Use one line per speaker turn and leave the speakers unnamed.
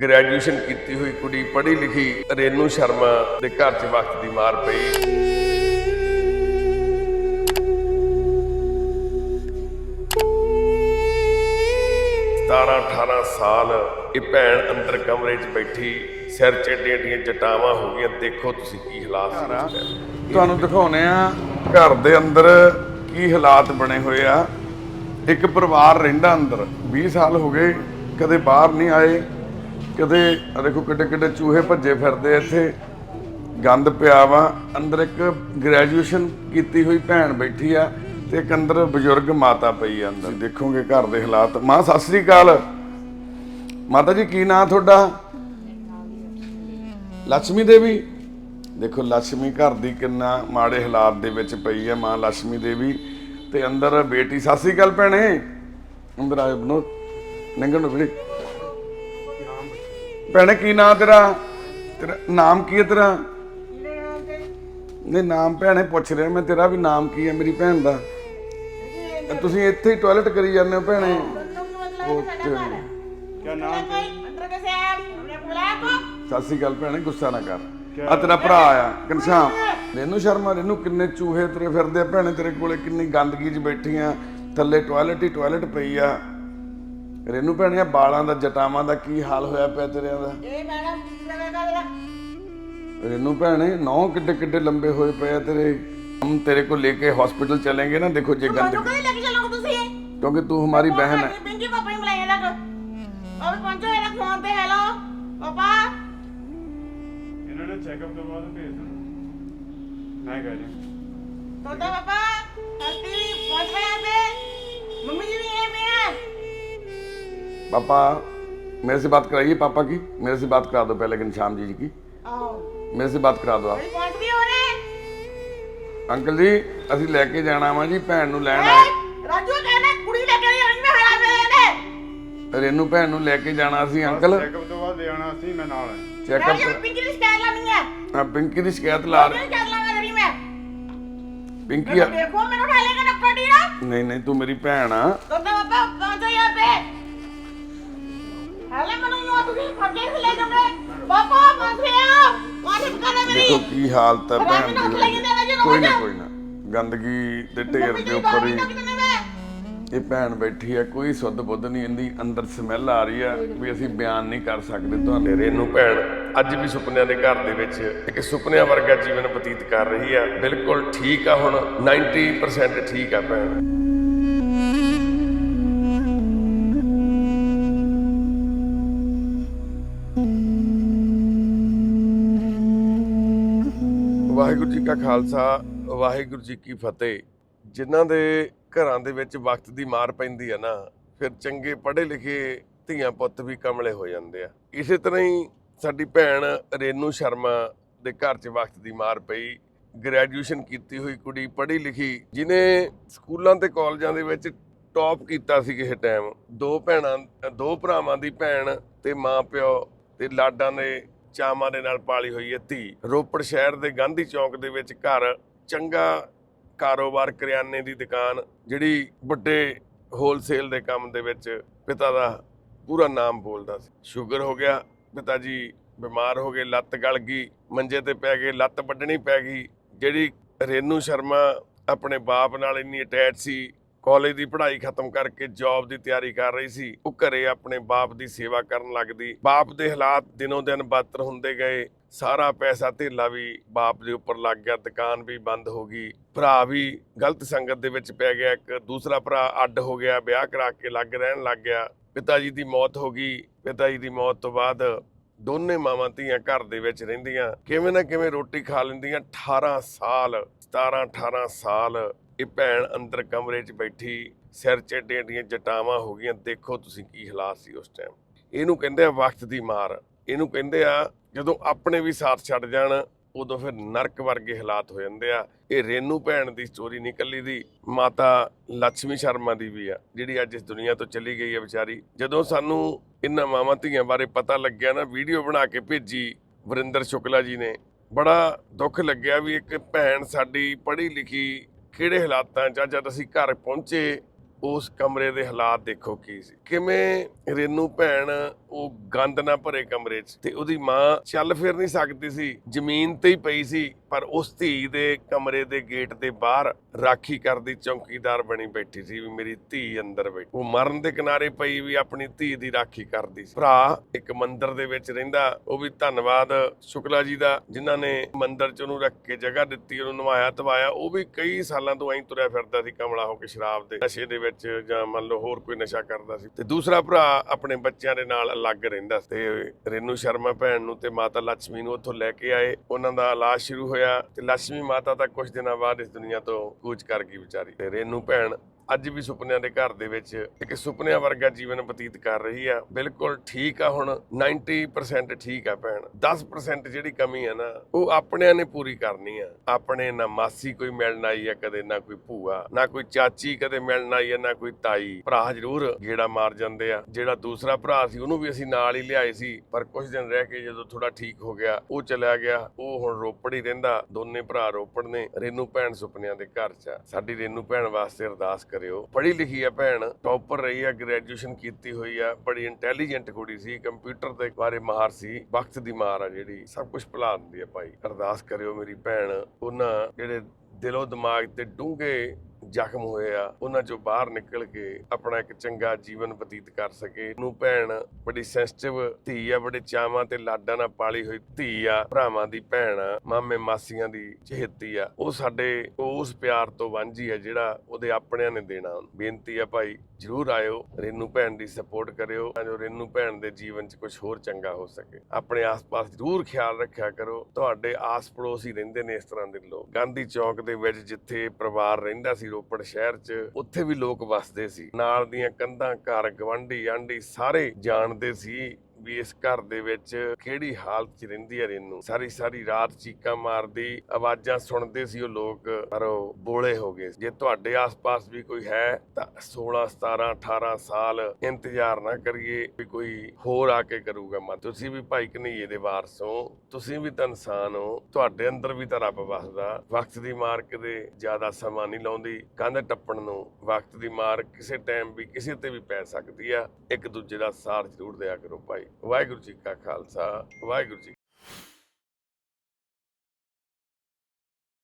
Graduation ਕੀਤੀ ਹੋਈ ਕੁੜੀ ਪੜ੍ਹੀ ਲਿਖੀ ਰੇਨੂ ਸ਼ਰਮਾ ਦੇ ਘਰ 'ਚ ਵਕਤ ਦੀ ਮਾਰ ਪਈ। ਸਤਾਰਾਂ 18 ਸਾਲ ਇਹ ਭੈਣ ਅੰਦਰ ਕਮਰੇ 'ਚ ਬੈਠੀ ਸਿਰ 'ਚ ਚਟਾਵਾਂ ਹੋ ਗਈਆਂ ਦੇਖੋ ਤੁਸੀਂ ਕੀ ਹਾਲਾਤ ਸੀ।
ਤੁਹਾਨੂੰ ਦਿਖਾਉਨੇ ਆ ਘਰ ਦੇ ਅੰਦਰ ਕੀ ਹਾਲਾਤ ਬਣੇ ਹੋਏ ਆ। ਇੱਕ ਪਰਿਵਾਰ ਰਹਿੰਦਾ ਅੰਦਰ 20 ਸਾਲ ਹੋ ਗਏ ਕਦੇ ਬਾਹਰ ਨਹੀਂ ਆਏ। ਕਦੇ ਦੇਖੋ ਕਿੱਡੇ ਕਿੱਡੇ ਚੂਹੇ ਭੱਜੇ ਫਿਰਦੇ ਇੱਥੇ। ਗੰਦ ਪਿਆ ਵਾ। ਅੰਦਰ ਇੱਕ ਗ੍ਰੈਜੂਏਸ਼ਨ ਕੀਤੀ ਹੋਈ ਭੈਣ ਬੈਠੀ ਆ ਤੇ ਇੱਕ ਅੰਦਰ ਬਜ਼ੁਰਗ ਮਾਤਾ ਪਈ ਆ ਅੰਦਰ। ਦੇਖੋਗੇ ਘਰ ਦੇ ਹਾਲਾਤ। ਮਾਂ, ਸਤਿ ਸ੍ਰੀ ਅਕਾਲ। ਮਾਤਾ ਜੀ, ਕੀ ਨਾਂ ਤੁਹਾਡਾ? ਲక్ష్ਮੀ ਦੇਵੀ। ਦੇਖੋ ਲక్ష్ਮੀ ਘਰ ਦੀ ਕਿੰਨਾ ਮਾੜੇ ਹਾਲਾਤ ਦੇ ਵਿੱਚ ਪਈ ਹੈ ਮਾਂ ਲక్ష్ਮੀ ਦੇਵੀ। ਤੇ ਅੰਦਰ ਬੇਟੀ ਸਾਸੀ ਗੱਲ ਭੈਣੇ। ਅੰਦਰ ਆਏ ਬਨੋ। ਨੰਗਣ ਨੂੰ ਭੈਣੇ ਕੀ ਨਾਂ ਤੇਰਾ? ਤੇਰਾ ਨਾਮ ਕੀ ਹੈ ਤੇਰਾ? ਨਹੀਂ ਨਾਮ ਭੈਣੇ ਪੁੱਛ ਰਿਹਾ ਮੈਂ ਤੇਰਾ ਵੀ ਨਾਮ ਕੀ ਹੈ ਮੇਰੀ ਭੈਣ ਦਾ? ਤੁਸੀਂ ਇੱਥੇ ਹੀ ਟਾਇਲਟ ਕਰੀ ਜਾਂਦੇ ਹੋ ਭੈਣੇ।
ਕੀ ਨਾਮ
ਸਤਿ ਸ੍ਰੀ ਅਕਾਲ ਭੈਣੇ ਗੁੱਸਾ ਨਾ ਕਰ। ਆ ਤੇਰਾ ਭਰਾ ਆ ਕਨਸ਼ਾਮ ਰੇਨੂ ਸ਼ਰਮਾ ਰੇਨੂ ਕਿੰਨੇ ਚੂਹੇ ਤੇਰੇ ਫਿਰਦੇ ਆ ਭੈਣੇ ਤੇਰੇ ਕੋਲੇ ਕਿੰਨੀ ਗੰਦਗੀ 'ਚ ਬੈਠੀਆਂ ਥੱਲੇ ਟਾਇਲਟ ਹੀ ਟਾਇਲਟ ਪਈ ਆ। ਰੇਨੂ ਭੈਣੇ ਆਹ ਬਾਲਾਂ ਦਾ ਜਟਾਵਾਂ ਦਾ ਕੀ ਹਾਲ ਹੋਇਆ ਪਿਆ ਤੇਰਿਆਂ ਦਾ
ए मैडम लगा का
ਰੇਨੂ ਭੈਣੇ ਨੌ ਕਿੱਡੇ ਕਿੱਡੇ ਲੰਬੇ ਹੋਏ ਪਏ ਆ ਤੇਰੇ ਹਮ ਤੇਰੇ को लेके हॉस्पिटल चलेंगे ना देखो जे
ਤੁਹਾਨੂੰ
गंदगी
ਕਦੇ ਲੈ ਕੇ ਚੱਲੋਗੇ ਤੁਸੀਂ
क्योंकि तू हमारी बहन है
ਪਿੰਕੀ ਪਾਪਾ ਨੂੰ ਬੁਲਾਇਆ ਲੱਗ ਅਬ ਪਹੁੰਚੋ ਇਹਦਾ ਫੋਨ ਤੇ ਹੈਲੋ ਪਾਪਾ
इन्होंने चेकअप करवा तो भेज देना नहीं कह रही
ਤੋਤਾ ਪਾਪਾ ਹਲਤੀ ਵੀ ਪਹੁੰਚ ਗਏ यहाँ पे मम्मी जी भी यहीं पे हैं
पापा मेरे से बात कराइए पापा की मेरे से बात करा दो पहले घनश्याम जी की
आओ
मेरे से बात करा दो आप
अभी पहुंच गई हो रे
ਅੰਕਲ ਜੀ ਅਸੀਂ ਲੈ ਕੇ ਜਾਣਾ ਵਾ ਜੀ ਭੈਣ ਨੂੰ ਲੈਣ ਆਏ
राजू कहना कुड़ी लेके आई अंग में हरा पे ने
ਰੇਨੂ ਭੈਣ ਨੂੰ ਲੈ ਕੇ ਜਾਣਾ ਸੀ ਅੰਕਲ
चेकअप तो बाद ले आना सी मैं नाल है
ਚੈੱਕਅਪ
राजू पिंकी की शिकायत लानी है
ਪਿੰਕੀ ਦੀ ਸ਼ਿਕਾਇਤ ਲਾ
पिंकी की शिकायत लाऊंगा तेरी मैं
ਪਿੰਕੀ
मेरे को देखो मैंने उठा लेगा डॉक्टर डीरा
ਨਹੀਂ ਨਹੀਂ ਤੂੰ ਮੇਰੀ ਭੈਣ ਆ
तोता पापा पहुंचो यहाँ पे
ਦੇਖੋ ਕੀ ਹਾਲਤ ਹੈ ਭੈਣ ਦੀ ਕੋਈ ਨਾ ਕੋਈ ਨਾ। ਗੰਦਗੀ ਦੇ ਢੇਰ ਦੇ ਉੱਪਰ ਹੀ ਇਹ ਭੈਣ ਬੈਠੀ ਹੈ ਕੋਈ ਸੁੱਧ ਬੁੱਧ ਨਹੀਂ ਇਹਦੀ ਅੰਦਰ ਸਮੈਲ ਆ ਰਹੀ ਹੈ ਵੀ ਅਸੀਂ ਬਿਆਨ ਨਹੀਂ ਕਰ ਸਕਦੇ
ਤੁਹਾਡੇ ਰੇਨੂ ਭੈਣ। ਅੱਜ ਵੀ ਸੁਪਨਿਆਂ ਦੇ ਘਰ ਦੇ ਵਿੱਚ ਇੱਕ ਸੁਪਨਿਆਂ ਵਰਗਾ ਜੀਵਨ ਬਤੀਤ ਕਰ ਰਹੀ ਹੈ। ਬਿਲਕੁਲ ਠੀਕ ਆ ਹੁਣ 90% ਠੀਕ ਆ ਭੈਣ। ਵਾਹਿਗੁਰੂ ਜੀ ਕਾ ਖਾਲਸਾ, ਵਾਹਿਗੁਰੂ ਜੀ ਕੀ ਫਤਿਹ। ਜਿਨ੍ਹਾਂ ਦੇ ਘਰਾਂ ਦੇ ਵਿੱਚ ਵਕਤ ਦੀ ਮਾਰ ਪੈਂਦੀ ਹੈ ਨਾ, ਫਿਰ ਚੰਗੇ ਪੜ੍ਹੇ ਲਿਖੇ ਧੀਆਂ ਪੁੱਤ ਵੀ ਕਮਲੇ ਹੋ ਜਾਂਦੇ ਆ। ਇਸੇ ਤਰ੍ਹਾਂ ਹੀ ਸਾਡੀ ਭੈਣ ਰੇਨੂ ਸ਼ਰਮਾ ਦੇ ਘਰ 'ਚ ਵਕਤ ਦੀ ਮਾਰ ਪਈ। ਗ੍ਰੈਜੂਏਸ਼ਨ ਕੀਤੀ ਹੋਈ ਕੁੜੀ, ਪੜ੍ਹੀ ਲਿਖੀ, ਜਿਨੇ ਸਕੂਲਾਂ ਤੇ ਕਾਲਜਾਂ ਦੇ ਵਿੱਚ ਟੌਪ ਕੀਤਾ ਸੀ ਕਿਸੇ ਟਾਈਮ ਦੋ ਭੈਣਾਂ, ਦੋ ਭਰਾਵਾਂ ਦੀ ਭੈਣ ਤੇ ਮਾਂ ਪਿਓ ਤੇ ਲਾਡਾਂ ਦੇ ਚਾਵਾਂ ਦੇ ਨਾਲ ਪਾਲੀ ਹੋਈ ਹੈ ਧੀ। ਰੋਪੜ ਸ਼ਹਿਰ ਦੇ ਗਾਂਧੀ ਚੌਂਕ ਦੇ ਵਿੱਚ ਘਰ ਚੰਗਾ ਕਾਰੋਬਾਰ ਕਰਿਆਨੇ ਦੀ ਦੁਕਾਨ, ਜਿਹੜੀ ਵੱਡੇ ਹੋਲਸੇਲ ਦੇ ਕੰਮ ਦੇ ਵਿੱਚ ਪਿਤਾ ਦਾ ਪੂਰਾ ਨਾਮ ਬੋਲਦਾ ਸੀ। ਸ਼ੂਗਰ ਹੋ ਗਿਆ, ਪਿਤਾ ਜੀ ਬਿਮਾਰ ਹੋ ਗਏ, ਲੱਤ ਗਲ ਗਈ, ਮੰਜੇ ਤੇ ਪੈ ਗਏ, ਲੱਤ ਵੱਢਣੀ ਪੈ ਗਈ, ਜਿਹੜੀ ਰੇਨੂ ਸ਼ਰਮਾ ਆਪਣੇ ਬਾਪ ਨਾਲ ਇੰਨੀ ਅਟੈਚ ਸੀ ਕਾਲਜ ਦੀ ਪੜ੍ਹਾਈ ਖਤਮ ਕਰਕੇ ਜੌਬ ਦੀ ਤਿਆਰੀ ਕਰ ਰਹੀ ਸੀ, ਉਹ ਘਰੇ ਆਪਣੇ ਬਾਪ ਦੀ ਸੇਵਾ ਕਰਨ ਲੱਗਦੀ। ਬਾਪ ਦੇ ਹਾਲਾਤ ਦਿਨੋਂ ਦਿਨ ਬਦਤਰ ਹੁੰਦੇ ਗਏ। ਸਾਰਾ ਪੈਸਾ ਧੇਲਾ ਵੀ ਬਾਪ ਦੇ ਉੱਪਰ ਲੱਗ ਗਿਆ, ਦੁਕਾਨ ਵੀ ਬੰਦ ਹੋ ਗਈ। ਭਰਾ ਵੀ ਗਲਤ ਸੰਗਤ ਦੇ ਵਿੱਚ ਪੈ ਗਿਆ, ਇੱਕ ਦੂਸਰਾ ਭਰਾ ਅੱਡ ਹੋ ਗਿਆ, ਵਿਆਹ ਕਰਾ ਕੇ ਲੱਗ ਰਹਿਣ ਲੱਗ ਗਿਆ। ਪਿਤਾ ਜੀ ਦੀ ਮੌਤ ਹੋ ਗਈ। ਪਿਤਾ ਜੀ ਦੀ ਮੌਤ ਤੋਂ ਬਾਅਦ ਦੋਨੇ ਮਾਵਾਂ ਧੀਆਂ ਘਰ ਦੇ ਵਿੱਚ ਰਹਿੰਦੀਆਂ। ਕਿਵੇਂ ਨਾ ਕਿਵੇਂ ਰੋਟੀ ਖਾ ਲੈਂਦੀਆਂ। 18 ਸਾਲ 17 18 ਸਾਲ ਇਹ ਭੈਣ ਅੰਦਰ ਕਮਰੇ 'ਚ ਬੈਠੀ ਸਿਰ 'ਚ ਏਡੀਆਂ ਏਡੀਆਂ ਜਟਾਵਾਂ ਹੋ ਗਈਆਂ, ਦੇਖੋ ਤੁਸੀਂ ਕੀ ਹਾਲਾਤ ਸੀ ਉਸ ਟਾਈਮ ਇਹਨੂੰ ਕਹਿੰਦੇ ਆ ਵਕਤ ਦੀ ਮਾਰ। ਇਹਨੂੰ ਕਹਿੰਦੇ ਆ ਜਦੋਂ ਆਪਣੇ ਵੀ ਸਾਥ ਛੱਡ ਜਾਣ, ਉਦੋਂ ਫਿਰ ਨਰਕ ਵਰਗੇ ਹਾਲਾਤ ਹੋ ਜਾਂਦੇ ਆ। ਇਹ ਰੇਨੂ ਭੈਣ ਦੀ ਸਟੋਰੀ ਨਹੀਂ ਦੀ, ਮਾਤਾ ਲక్ష్ਮੀ ਸ਼ਰਮਾ ਦੀ ਵੀ ਆ, ਜਿਹੜੀ ਅੱਜ ਇਸ ਦੁਨੀਆ ਤੋਂ ਚਲੀ ਗਈ ਹੈ ਵਿਚਾਰੀ। ਜਦੋਂ ਸਾਨੂੰ ਇਹਨਾਂ ਮਾਵਾਂ ਧੀਆਂ ਬਾਰੇ ਪਤਾ ਲੱਗਿਆ ਨਾ ਵੀਡੀਓ ਬਣਾ ਕੇ ਭੇਜੀ ਵਰਿੰਦਰ ਸ਼ੁਕਲਾ ਜੀ ਨੇ। ਬੜਾ ਦੁੱਖ ਲੱਗਿਆ ਵੀ ਇੱਕ ਭੈਣ ਸਾਡੀ ਪੜ੍ਹੀ ਲਿਖੀ ਕਿਹੜੇ ਹਾਲਾਤਾਂ 'ਚ ਜਦ ਅਸੀਂ ਘਰ ਪਹੁੰਚੇ, ਉਸ ਕਮਰੇ ਦੇ ਹਾਲਾਤ ਦੇਖੋ ਕੀ ਸੀ। ਕਿਵੇਂ ਰੇਨੂ ਭੈਣ ਉਹ ਗੰਦ ਨਾ ਭਰੇ ਕਮਰੇ 'ਚ ਤੇ ਉਹਦੀ ਮਾਂ ਚੱਲ ਫਿਰ ਨਹੀਂ ਸਕਦੀ ਸੀ। ਜ਼ਮੀਨ ਤੇ ਹੀ ਪਈ ਸੀ। ਪਰ ਉਸ ਧੀ ਦੇ ਕਮਰੇ ਦੇ ਗੇਟ ਦੇ ਬਾਹਰ ਰਾਖੀ ਕਰਦੀ ਚੌਕੀਦਾਰ ਬਣੀ ਬੈਠੀ ਸੀ ਵੀ ਮੇਰੀ ਧੀ ਅੰਦਰ ਬੈਠੀ। ਉਹ ਮਰਨ ਦੇ ਕਿਨਾਰੇ ਪਈ ਵੀ ਆਪਣੀ ਧੀ ਦੀ ਰਾਖੀ ਕਰਦੀ ਸੀ। ਭਰਾ ਇੱਕ ਮੰਦਿਰ ਦੇ ਵਿੱਚ ਰਹਿੰਦਾ, ਉਹ ਵੀ ਧੰਨਵਾਦ ਸ਼ੁਕਲਾ ਜੀ ਦਾ, ਜਿਨ੍ਹਾਂ ਨੇ ਮੰਦਿਰ 'ਚ ਉਹਨੂੰ ਰੱਖ ਕੇ ਜਗ੍ਹਾ ਦਿੱਤੀ, ਉਹਨੂੰ ਨਵਾਇਆ, ਧਵਾਇਆ। ਉਹ ਵੀ ਕਈ ਸਾਲਾਂ ਤੋਂ ਐਂ ਤੁਰਿਆ ਫਿਰਦਾ ਸੀ ਕਮਲਾ ਹੋ ਕੇ ਸ਼ਰਾਬ ਦੇ ਨਸ਼ੇ ਦੇ ਵਿੱਚ ਜਾਂ ਮੰਨ ਲਓ ਹੋਰ ਕੋਈ ਨਸ਼ਾ ਕਰਦਾ ਸੀ। ਤੇ ਦੂਸਰਾ ਭਰਾ ਆਪਣੇ ਬੱਚਿਆਂ ਦੇ ਨਾਲ ਅਲੱਗ ਰਹਿੰਦਾ ਸੀ। ਤੇ ਰੇਨੂ ਸ਼ਰਮਾ ਭੈਣ ਨੂੰ ਤੇ ਮਾਤਾ ਲక్ష్ਮੀ ਨੂੰ ਉੱਥੋਂ ਲੈ ਕੇ ਆਏ। ਉਹਨਾਂ ਦਾ ਇਲਾਜ ਸ਼ੁਰੂ ਹੋਇਆ ਤੇ ਲక్ష్ਮੀ ਮਾਤਾ ਤਾਂ ਕੁਝ ਦਿਨਾਂ ਬਾਅਦ ਇਸ ਦੁਨੀਆ ਤੋਂ ਕੂਚ ਕਰ ਗਈ ਵਿਚਾਰੀ। ਤੇ ਰੇਨੂ ਭੈਣ ਅੱਜ ਵੀ ਸੁਪਨਿਆਂ ਦੇ ਘਰ ਦੇ ਵਿੱਚ ਇੱਕ ਸੁਪਨਿਆਂ ਵਰਗਾ ਜੀਵਨ ਬਤੀਤ ਕਰ ਰਹੀ ਆ। ਬਿਲਕੁਲ ਠੀਕ ਆ ਹੁਣ 90% ਠੀਕ ਆ ਭੈਣ। 10% ਜਿਹੜੀ ਕਮੀ ਆ ਨਾ, ਉਹ ਆਪਣਿਆਂ ਨੇ ਪੂਰੀ ਕਰਨੀ ਆ। ਆਪਣੇ ਨਾ ਮਾਸੀ ਕੋਈ ਮਿਲਣ ਆਈ ਆ ਕਦੇ, ਨਾ ਕੋਈ ਭੂਆ, ਨਾ ਕੋਈ ਚਾਚੀ ਕਦੇ ਮਿਲਣ ਆਈ ਆ, ਨਾ ਕੋਈ ਤਾਈ। ਭਰਾ ਜ਼ਰੂਰ ਗੇੜਾ ਮਾਰ ਜਾਂਦੇ ਆ। ਜਿਹੜਾ ਦੂਸਰਾ ਭਰਾ ਸੀ, ਉਹਨੂੰ ਵੀ ਅਸੀਂ ਨਾਲ ਹੀ ਲਿਆਏ ਸੀ। ਪਰ ਕੁਝ ਦਿਨ ਰਹਿ ਕੇ ਜਦੋਂ ਥੋੜਾ ਠੀਕ ਹੋ ਗਿਆ, ਉਹ ਚਲਿਆ ਗਿਆ। ਉਹ ਹੁਣ ਰੋਪੜ ਹੀ ਰਹਿੰਦਾ। ਦੋਨੇ ਭਰਾ ਰੋਪੜ ਨੇ। ਰੇਨੂ ਭੈਣ ਸੁਪਨਿਆਂ ਦੇ ਘਰ 'ਚ ਆ। ਸਾਡੀ ਰੇਨੂ ਭੈਣ ਵਾਸਤੇ ਅਰਦਾਸ ਕਰ ਕਰਿਓ। ਪੜ੍ਹੀ ਲਿਖੀ ਆ ਭੈਣ ਟੌਪਰ ਰਹੀ ਆ ਗ੍ਰੈਜੂਏਸ਼ਨ ਕੀਤੀ ਹੋਈ ਆ, ਬੜੀ ਇੰਟੈਲੀਜੈਂਟ ਕੁੜੀ ਸੀ ਕੰਪਿਊਟਰ ਦੇ ਬਾਰੇ ਮਾਹਰ ਸੀ, ਵਕਤ ਦੀ ਮਾਰ ਆ ਜਿਹੜੀ, ਸਭ ਕੁਝ ਭੁਲਾ ਦਿੰਦੀ ਆ ਭਾਈ। ਅਰਦਾਸ ਕਰਿਓ ਮੇਰੀ ਭੈਣ, ਉਹਨਾਂ ਜਿਹੜੇ ਦਿਲੋਂ ਦਿਮਾਗ ਤੇ ਡੂੰਘੇ ਜ਼ਖਮ ਹੋਏ ਆ ਉਹਨਾਂ ਚੋਂ ਬਾਹਰ ਨਿਕਲ ਕੇ ਆਪਣਾ ਇੱਕ ਚੰਗਾ ਜੀਵਨ ਬਤੀਤ ਕਰ ਸਕੇ। ਨੂੰ ਭੈਣ ਬੜੀ ਸੈਂਸਿਟਿਵ ਧੀ ਆ, ਬੜੇ ਚਾਵਾਂ ਤੇ ਲਾਡਾਂ ਨਾਲ ਪਾਲੀ ਹੋਈ ਧੀ ਆ, ਭਰਾਵਾਂ ਦੀ ਭੈਣ ਆ, ਮਾਮੇ ਮਾਸੀਆਂ ਦੀ ਚਹੇਤੀ ਆ। ਉਹ ਸਾਡੇ ਉਸ ਪਿਆਰ ਤੋਂ ਵਾਂਝੀ ਆ ਜਿਹੜਾ ਉਹਦੇ ਆਪਣਿਆਂ ਨੇ ਦੇਣਾ। ਬੇਨਤੀ ਆ ਭਾਈ, ਜਰੂਰ ਆਇਓ, ਰੇਨੂ ਭੈਣ ਦੀ ਸਪੋਰਟ ਕਰਿਓ, ਤਾਂ ਜੋ ਰੇਨੂ ਭੈਣ ਦੇ ਜੀਵਨ 'ਚ ਕੁਝ ਹੋਰ ਚੰਗਾ ਹੋ ਸਕੇ। ਆਪਣੇ ਆਸ-ਪਾਸ ਜਰੂਰ ਖਿਆਲ ਰੱਖਿਆ ਕਰੋ। ਤੁਹਾਡੇ ਆਸ-ਪੜੋਸ ਹੀ ਰਹਿੰਦੇ ਨੇ ਇਸ ਤਰ੍ਹਾਂ ਦੇ ਲੋਕ। ਗਾਂਧੀ ਚੌਕ ਦੇ ਵਿੱਚ ਜਿੱਥੇ ਪਰਿਵਾਰ ਰਹਿੰਦਾ ਸੀ ਰੋਪੜ ਸ਼ਹਿਰ 'ਚ ਉੱਥੇ ਵੀ ਲੋਕ ਵੱਸਦੇ ਸੀ। ਨਾਲ ਦੀਆਂ ਕੰਧਾਂ, ਘਰ ਗਵੰਡੀ ਆਂਢੀ ਸਾਰੇ ਜਾਣਦੇ ਸੀ ਵੀ ਇਸ ਘਰ ਦੇ ਵਿੱਚ ਕਿਹੜੀ ਹਾਲਤ 'ਚ ਰਹਿੰਦੀ ਹੈ ਰੇਨੂ। ਸਾਰੀ ਸਾਰੀ ਰਾਤ ਚੀਕਾਂ ਮਾਰਦੀ, ਆਵਾਜ਼ਾਂ ਸੁਣਦੇ ਸੀ ਉਹ ਲੋਕ, ਪਰ ਉਹ ਬੋਲੇ ਹੋ ਗਏ ਜੇ ਤੁਹਾਡੇ ਆਸ-ਪਾਸ ਵੀ ਕੋਈ ਹੈ ਤਾਂ 16 17 18 ਸਾਲ ਇੰਤਜ਼ਾਰ ਨਾ ਕਰੀਏ ਵੀ ਕੋਈ ਹੋਰ ਆ ਕੇ ਕਰੂਗਾ ਮਤ ਤੁਸੀਂ ਵੀ ਭਾਈ ਕਨਈਏ ਦੇ ਵਾਰਸ ਤੁਸੀਂ ਵੀ ਤਾਂ ਇਨਸਾਨ ਹੋ, ਤੁਹਾਡੇ ਅੰਦਰ ਵੀ ਤਾਂ ਰੱਬ ਵਸਦਾ। ਵਕਤ ਦੀ ਮਾਰ ਕਦੇ ਜ਼ਿਆਦਾ ਸਮਾਂ ਨਹੀਂ ਲਾਉਂਦੀ, ਕੰਧ ਟੱਪਣ ਨੂੰ ਵਕਤ ਦੀ ਮਾਰ ਕਿਸੇ ਟਾਈਮ ਵੀ ਕਿਸੇ ਤੇ ਵੀ ਪੈ ਸਕਦੀ ਆ। ਇੱਕ ਦੂਜੇ ਦਾ ਸਾਥ ਜ਼ਰੂਰ ਦਿਆ ਕਰੋ ਭਾਈ। ਵਾਹਿਗੁਰੂ ਜੀ ਕਾ ਖਾਲਸਾ, ਵਾਹਿਗੁਰੂ ਜੀ